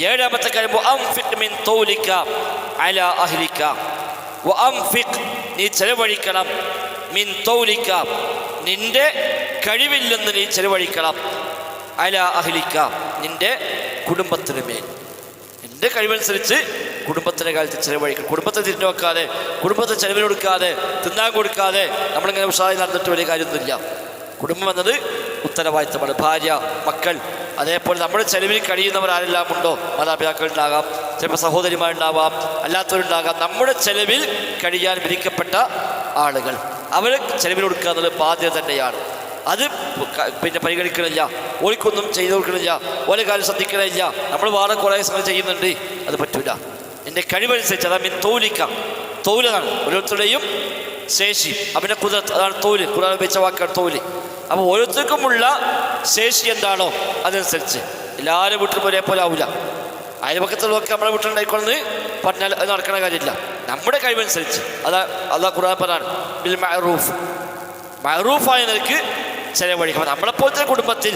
ഏഴാമത്തെ കാര്യം നീ ചെലവഴിക്കണം മിൻ തൗലിക നിന്റെ കഴിവിൽ നിന്ന് നീ ചെലവഴിക്കണം അല അഹ്ലിക്ക നിന്റെ കുടുംബത്തിന് മേൽ. നിന്റെ കഴിവനുസരിച്ച് കുടുംബത്തിന്റെ കാലത്ത് ചെലവഴിക്കണം. കുടുംബത്തെ തിരിഞ്ഞു വെക്കാതെ കുടുംബത്തെ ചെലവിന് കൊടുക്കാതെ തിന്നാൻ കൊടുക്കാതെ നമ്മളിങ്ങനെ ഉഷാറായി നടന്നിട്ട് വലിയ കാര്യമൊന്നുമില്ല. കുടുംബം എന്നത് ഉത്തരവാദിത്തമാണ്. ഭാര്യ മക്കൾ അതേപോലെ നമ്മുടെ ചെലവിൽ കഴിയുന്നവർ ആരെല്ലാം ഉണ്ടോ മാതാപിതാക്കൾ ഉണ്ടാകാം ചിലപ്പോൾ സഹോദരിമാരുണ്ടാവാം അല്ലാത്തവരുണ്ടാകാം. നമ്മുടെ ചെലവിൽ കഴിയാൻ വിധിക്കപ്പെട്ട ആളുകൾ. അവർ ചെലവിൽ കൊടുക്കുക എന്നുള്ളത് ബാധ്യത തന്നെയാണ്. അത് പിന്നെ പരിഗണിക്കണില്ല ഓലിക്കൊന്നും ചെയ്തു കൊടുക്കണില്ല ഓലെ കാര്യം ശ്രദ്ധിക്കണില്ല. നമ്മൾ വേറെ കുറേ സമയം ചെയ്യുന്നുണ്ട്. അത് പറ്റൂല. എന്റെ കഴിവനുസരിച്ച് അതാ മീൻ തോലിക്കാം. തോലാണ് ഓരോരുത്തരുടെയും ശേഷി. അവന്റെ കുതിരത്ത് അതാണ് തോൽ. കുറാൻ ഉപയോഗിച്ച വാക്കാണ് തോൽ. അപ്പോൾ ഓരോരുത്തർക്കുമുള്ള ശേഷി എന്താണോ അതനുസരിച്ച്. എല്ലാവരും വീട്ടിലും ഒരേപോലെ ആവില്ല അയൽപക്കത്തുള്ളതൊക്കെ നമ്മുടെ വീട്ടിലുണ്ടായിക്കൊള്ളുന്നത് പറഞ്ഞാൽ അത് നടക്കണ കാര്യമില്ല. നമ്മുടെ കഴിവനുസരിച്ച്. അതാ അതാ ഖുർആൻ പറഞ്ഞാണ് ബിൽ മഅറൂഫ്. മഅറൂഫായ നിലയ്ക്ക് ചെലവഴിക്കണം നമ്മളെപ്പോലത്തെ കുടുംബത്തിൽ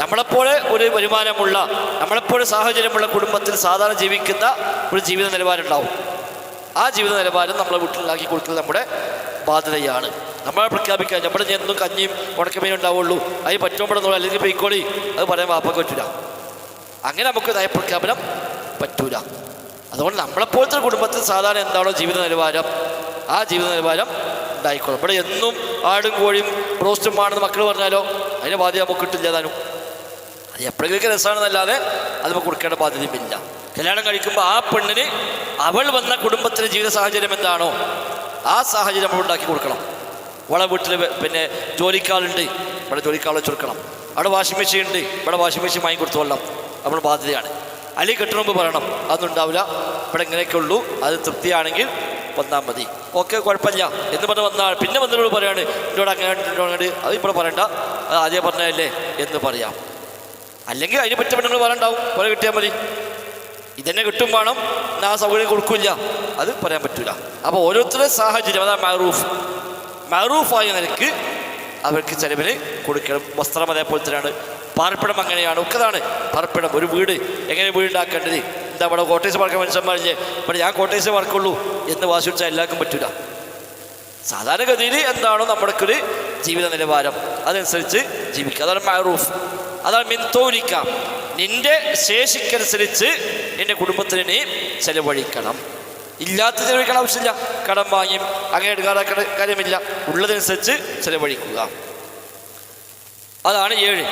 നമ്മളെപ്പോലെ ഒരു വരുമാനമുള്ള നമ്മളെപ്പോലെ സാഹചര്യമുള്ള കുടുംബത്തിൽ സാധാരണ ജീവിക്കുന്ന ഒരു ജീവിത നിലവാരം ഉണ്ടാവും. ആ ജീവിത നിലവാരം നമ്മളെ വീട്ടിലാക്കി കൊടുക്കുന്നത് നമ്മുടെ ബാധ്യതയാണ്. നമ്മളെ പ്രഖ്യാപിക്കുക നമ്മുടെ എന്നും കഞ്ഞിയും ഉണക്കമീനും ഉണ്ടാവുള്ളൂ. അതിന് പറ്റുമ്പോഴെന്നുള്ള അല്ലെങ്കിൽ പൊയ്ക്കോളി. അത് പറയാൻ വാപ്പക്ക് പറ്റൂല. അങ്ങനെ നമുക്ക് നയപ്രഖ്യാപനം പറ്റൂല. അതുകൊണ്ട് നമ്മളെപ്പോലത്തെ കുടുംബത്തിൽ സാധാരണ എന്താണോ ജീവിത നിലവാരം ആ ജീവിത നിലവാരം ഉണ്ടായിക്കോളും. ഇവിടെ എന്നും ആടും കോഴിയും റോസ്റ്റും ആണെന്ന് മക്കൾ പറഞ്ഞാലോ? അതിനെ ബാധ്യത നമുക്ക് കിട്ടില്ല താനും. അത് എപ്പോഴെങ്കിലും രസമാണെന്നല്ലാതെ അത് നമുക്ക് കൊടുക്കേണ്ട ബാധ്യതയുമില്ല. കല്യാണം കഴിക്കുമ്പോൾ ആ പെണ്ണിന് അവൾ വന്ന കുടുംബത്തിലെ ജീവിത സാഹചര്യം എന്താണോ ആ സാഹചര്യം നമ്മൾ ഉണ്ടാക്കി കൊടുക്കണം. അവളെ വീട്ടിൽ പിന്നെ ജോലിക്കാളുണ്ട്. ഇവിടെ ജോലിക്കാളെ ചുരുക്കണം. അവിടെ വാഷിംഗ് മെഷീൻ ഉണ്ട് ഇവിടെ വാഷിംഗ് മെഷീൻ വാങ്ങി കൊടുത്തു കൊള്ളാം. നമ്മൾ ബാധ്യതയാണ്. അല്ലെങ്കിൽ കെട്ടണമ്പ് പറയണം അതൊന്നും ഉണ്ടാവില്ല. ഇവിടെ ഇങ്ങനെയൊക്കെ ഉള്ളൂ. അത് തൃപ്തിയാണെങ്കിൽ വന്നാൽ മതി. ഓക്കെ കുഴപ്പമില്ല. എന്ന് പറഞ്ഞ് വന്നാൽ പിന്നെ വന്നതിനോട് പറയാണ് എന്നോട് അങ്ങനെ അത് ഇവിടെ പറയണ്ട. അത് ആദ്യം പറഞ്ഞതല്ലേ? എന്ന് പറയാം. അല്ലെങ്കിൽ അതിനെ പറ്റിയ പെണ്ണുങ്ങൾ പറയണ്ടാവും പോലെ കിട്ടിയാൽ മതി. ഇതന്നെ കിട്ടും വേണം. ആ സൗകര്യം കൊടുക്കില്ല. അത് പറയാൻ പറ്റില്ല അപ്പോൾ ഓരോരുത്തരുടെ സാഹചര്യം. അതാ മറൂഫ്. മറൂഫായ നിലയ്ക്ക് അവർക്ക് ചെലവിന് കൊടുക്കണം. വസ്ത്രം അതേപോലെ തന്നെയാണ്. പാർപ്പിടം അങ്ങനെയാണ്. ഒക്കെ അതാണ് പാർപ്പിടം. ഒരു വീട് എങ്ങനെ വീട് ഉണ്ടാക്കേണ്ടത് എന്താ ഇവിടെ കോട്ടേഴ്സ് വർക്ക് മനുഷ്യന്മാരില്ലേ ഇവിടെ ഞാൻ കോട്ടേഴ്സ് വർക്കുള്ളൂ എന്ന് വാശി പിടിച്ചാൽ എല്ലാവർക്കും പറ്റില്ല സാധാരണഗതിയിൽ എന്താണോ നമ്മുടെ ഒരു ജീവിത നിലവാരം അതനുസരിച്ച് ജീവിക്കുക. അതാണ് മാറൂഫ് അതാണ് മിൻതോലിക്ക നിന്റെ ശേഷിക്കനുസരിച്ച് നിന്റെ കുടുംബത്തിന് നീ ചെലവഴിക്കണം. ഇല്ലാത്ത ചെലവഴിക്കാൻ ആവശ്യമില്ല. കടം വാങ്ങിയും അങ്ങനെ കാര്യമില്ല. ഉള്ളതനുസരിച്ച് ചെലവഴിക്കുക. അതാണ് ഏഴ്.